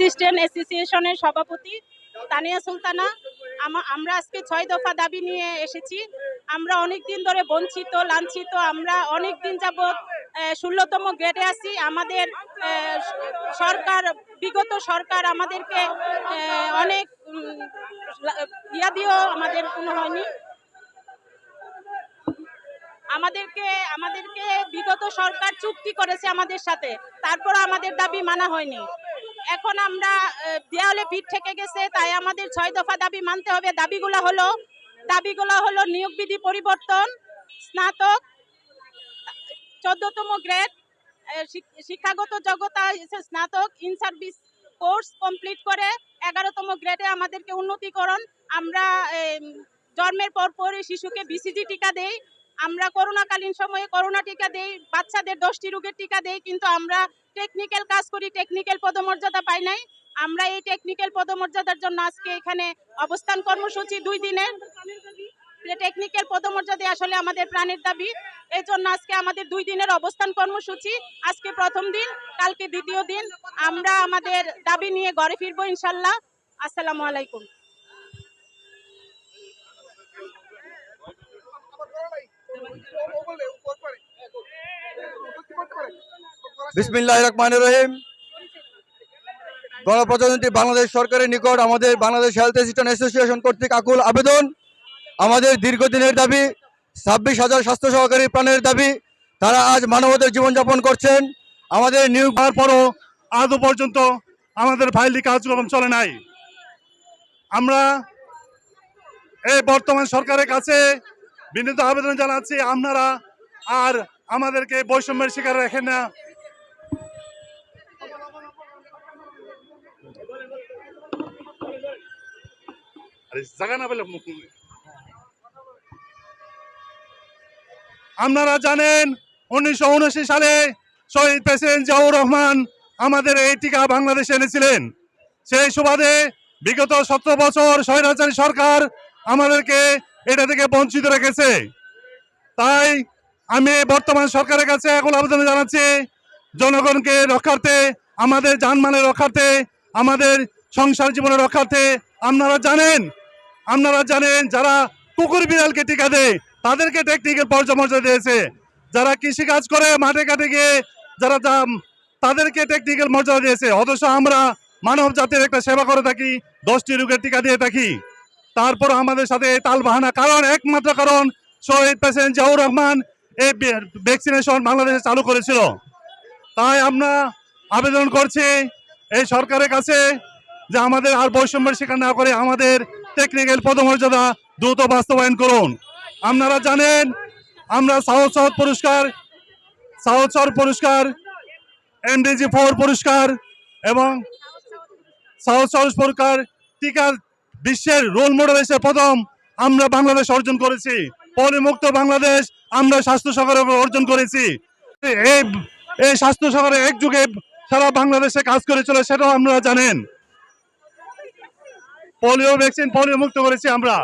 Assistant অ্যাসোসিয়েশনের সভাপতি তানিয়া সুলতানা। আমরা আজকে ছয় দফা দাবি নিয়ে এসেছি। আমরা অনেক দিন ধরে বঞ্চিত, লাঞ্ছিত, আমরা অনেক দিন যাবৎ ষোলোতম গ্রেডে আছি। আমাদের সরকার, বিগত সরকার আমাদেরকে অনেক ইয়া দিয়েও আমাদের কোনো হয়নি। আমাদেরকে আমাদেরকে বিগত সরকার চুক্তি করেছে আমাদের সাথে। তারপর আমাদের দাবি মানা হয়নি। এখন আমরা দেওয়ালে পিঠ থেকে গেছে, তাই আমাদের ছয় দফা দাবি মানতে হবে। দাবিগুলো হলো দাবিগুলো হলো নিয়োগ বিধি পরিবর্তন, স্নাতক, চোদ্দতম গ্রেড শিক্ষাগত যোগ্যতা স্নাতক, ইন সার্ভিস কোর্স কমপ্লিট করে এগারোতম গ্রেডে আমাদেরকে উন্নতিকরণ। আমরা জন্মের পর পরই শিশুকে বিসিজি টিকা দেই। আমরা করোনাকালীন সময়ে করোনা টিকা দেই, বাচ্চাদের দশটি রোগের টিকা দেই, কিন্তু আমরা টেকনিক্যাল কাজ করি টেকনিক্যাল পদমর্যাদা পাই নাই আমরা এই টেকনিক্যাল পদমর্যাদার জন্য আজকে এখানে অবস্থান কর্মসূচি দুই দিনের টেকনিক্যাল পদমর্যাদা আসলে আমাদের প্রাণের দাবি এই জন্য আজকে আমাদের দুই দিনের অবস্থান কর্মসূচি আজকে প্রথম দিন কালকে দ্বিতীয় দিন আমরা আমাদের দাবি নিয়ে ঘরে ফিরবো ইনশাল্লাহ আসসালামু আলাইকুম বিসমিল্লাহ রহমান রহিম। গণপ্রজাতন্ত্রী বাংলাদেশ সরকারের নিকট আমাদের বাংলাদেশ হেলথ অ্যাসিস্ট্যান্ট অ্যাসোসিয়েশন কর্তৃক আকুল আবেদন। আমাদের দীর্ঘদিনের দাবি, ছাব্বিশ হাজার স্বাস্থ্য সহকারী প্রাণের দাবি, তারা আজ মানবতার জীবনযাপন করছেন। আমাদের নিয়োগ হওয়ার পরও আজও পর্যন্ত আমাদের ফাইলটি কার্যক্রম চলে নাই। আমরা এই বর্তমান সরকারের কাছে বিনীত আবেদন জানাচ্ছি, আপনারা আর আমাদেরকে বৈষম্যের শিকার রাখেন না। আরে জায়গা না পেলে আপনারা জানেন উনিশশো উনআশি সালে শহীদ প্রেসিডেন্ট জিয়াউর রহমান আমাদের এই টিকা বাংলাদেশে এনেছিলেন। সেই সুবাদে বিগত সতেরো বছর স্বৈরাচারী সরকার আমাদেরকে এটা থেকে বঞ্চিত রেখেছে। তাই আমি বর্তমান সরকারের কাছে এখন আবেদন জানাচ্ছি, জনগণকে রক্ষার্থে, আমাদের যানমালের রক্ষার্থে, আমাদের সংসার জীবনের রক্ষার্থে, আপনারা জানেন আপনারা জানেন যারা কুকুর বিড়ালকে টিকা দেয়, তাদেরকে টেকনিক্যাল পর্যামর্যাদা দিয়েছে। যারা কৃষি কাজ করে, মাঠে ঘাটে গিয়ে যারা তাদেরকে টেকনিক্যাল মর্যাদা দিয়েছে। অথচ আমরা মানব জাতির একটা সেবা করে থাকি, দশটি রোগের টিকা দিয়ে থাকি। তারপর আমাদের সাথে তাল বাহানা কারণ, একমাত্র কারণ শহীদ প্রেসিডেন্ট জিয়াউর রহমান এই ভ্যাকসিনেশন বাংলাদেশে চালু করেছিল। তাই আমরা আবেদন করছি এই সরকারের কাছে যে আমাদের আর বৈষম্যের শিকার না করে আমাদের টেকনিক্যাল পদমর্যাদা দ্রুত বাস্তবায়ন করুন। আপনারা জানেন, আমরা সাউথ সাউথ পুরস্কার সাউথ সাউথ পুরস্কার এমডিজি ফোর পুরস্কার এবং সাউথ সাউথ পুরস্কার টিকা বিশ্বের রোল মডেল এসে প্রথম আমরা বাংলাদেশ অর্জন করেছি। পরিমুক্ত বাংলাদেশ আমরা স্বাস্থ্য সরকার অর্জন করেছি। এই এই স্বাস্থ্য সরকারে এক যুগে সারা বাংলাদেশে কাজ করে চলে, সেটাও আপনারা জানেন। পোলিও ভ্যাকসিন পোলিও মুক্ত করেছি আমরা।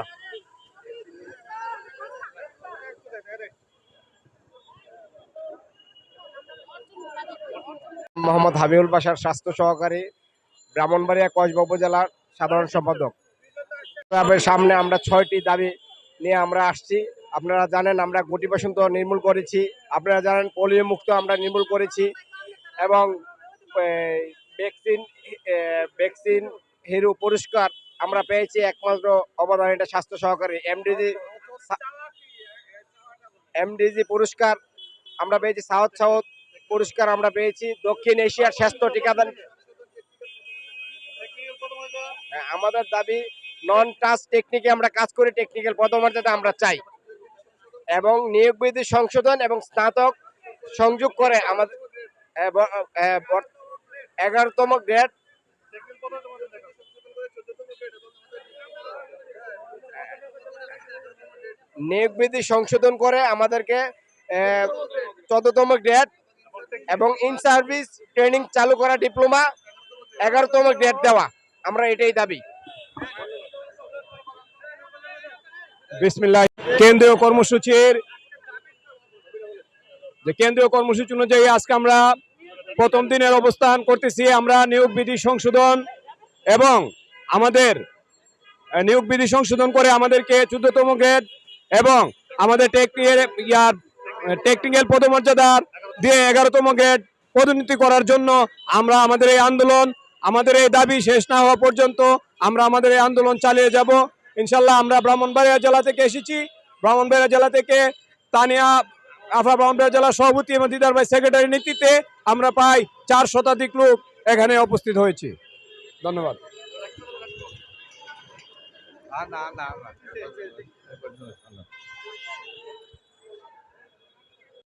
মোহাম্মদ হাবিবুল বাসার স্বাস্থ্য সহকারী, ব্রাহ্মণবাড়িয়া কসবা উপজেলার সাধারণ সম্পাদক। সামনে আমরা ছয়টি দাবি নিয়ে আমরা আসছি। আপনারা জানেন আমরা গুটি বসন্ত নির্মূল করেছি। আপনারা জানেন পোলিও মুক্ত আমরা নির্মূল করেছি এবং ভ্যাকসিন ভ্যাকসিন হিরো পুরস্কার আমরা পেয়েছি একমাত্র অবদান এটা স্বাস্থ্য সহকারী এমডিজি এমডিজি পুরস্কার আমরা পেয়েছি সাউথ সাউথ পুরস্কার আমরা পেয়েছি দক্ষিণ এশিয়ার স্বাস্থ্য টিকাদান। হ্যাঁ, আমাদের দাবি নন টাচ টেকনিকে আমরা কাজ করি টেকনিক্যাল পদমর্যাদা আমরা চাই। এবং নিয়োগ বিধি সংশোধন এবং স্নাতক সংযোগ করে আমাদের হ্যাঁ, হ্যাঁ, এগারোতম গ্রেড নিয়োগ বিধি সংশোধন করে আমাদেরকে চোদ্দতম গ্রেড এবং ইন সার্ভিস ট্রেনিং চালু করা ডিপ্লোমা এগারোতম গ্রেড দেওয়া। আমরা এটাই দাবি। কেন্দ্রীয় কর্মসূচির, যে কেন্দ্রীয় কর্মসূচি অনুযায়ী আজকে আমরা প্রথম দিনের অবস্থান করতেছি। আমরা নিয়োগ বিধি সংশোধন এবং আমাদের নিয়োগ বিধি সংশোধন করে আমাদেরকে চোদ্দতম গ্রেড এবং আমাদের ইয়ার টেকনিক্যাল পদমর্যাদার দিয়ে এগারোতম গ্রেড পদোন্নতি করার জন্য আমরা আমাদের এই আন্দোলন, আমাদের এই দাবি শেষ না হওয়া পর্যন্ত আমরা আমাদের এই আন্দোলন চালিয়ে যাব। ইনশাল্লাহ আমরা ব্রাহ্মণবাড়িয়া জেলা থেকে এসেছি। ব্রাহ্মণবাড়িয়া জেলা থেকে তানিয়া, আফা ব্রাহ্মণবাড়িয়া জেলার সভাপতি এবং দিদার ভাই সেক্রেটারি নেতৃত্বে আমরা প্রায় চার শতাধিক লোক এখানে উপস্থিত হয়েছি। ধন্যবাদ। না না না